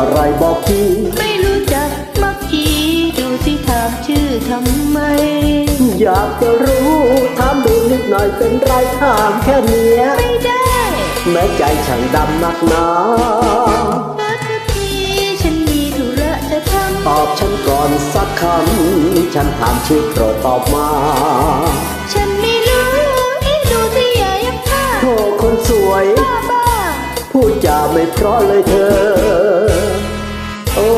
ออภัยเธอชื่ออะไรบอกทีไม่รู้จักมักจีดูสิถามชื่อทำไม อยากจะรู้ถามดูนิดหน่อยเป็นไรถามแค่เนี้ยไม่ได้ แม้ใจช่างดำนักหนาเมื่อสักทีฉันมีธุระจะทตอบฉันก่อนสักคำ ฉันถามชื่อโปรดตอบมา พูดจาไม่เพราะเลยเธอ โอ้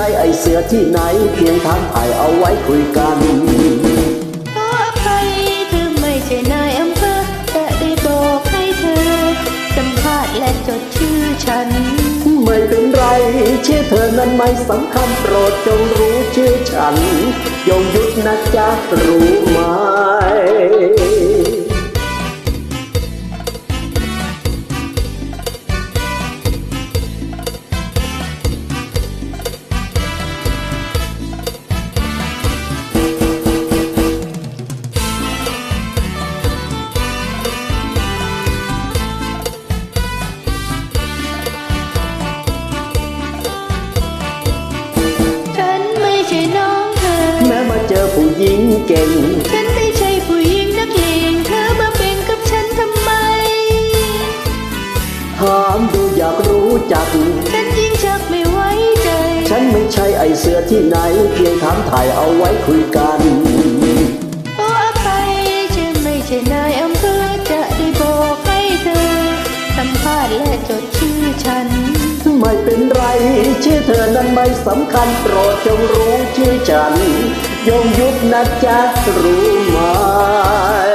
ช่ไอเสือที่ไหน เพียงถามถ่ายเอาไว้คุยกันขออภัยเธอไม่ใช่นายอำเภอแต่ได้บอกให้เธอสัมภาษณ์และจดชื่อฉัน ไม่เป็นไร ชื่อเธอนั้นไม่สำคัญโปรดจงรู้ชื่อฉัน ยงยุทธนะจ๊ะรู้ไหม เก่ง ฉันไม่ใช่ผู้หญิงนักเลงเธอมาเป็นกับฉันทำไม ถามดูอยากรู้จัก ฉันยิ่งชักไม่ไว้ใจ ฉันไม่ใช่ไอเสือที่ไหน เพียงถามถ่ายเอาไว้คุยกันขออภัยฉันไม่ใช่นายอำเภอจะได้บอกให้เธอสัมภาษณ์และจดชื่อฉัน ไม่เป็นไร ชื่อเธอนั้นไม่สำคัญโปรดจงรู้ชื่อฉัน ยงยุบนะจ๊ะรู้ไหม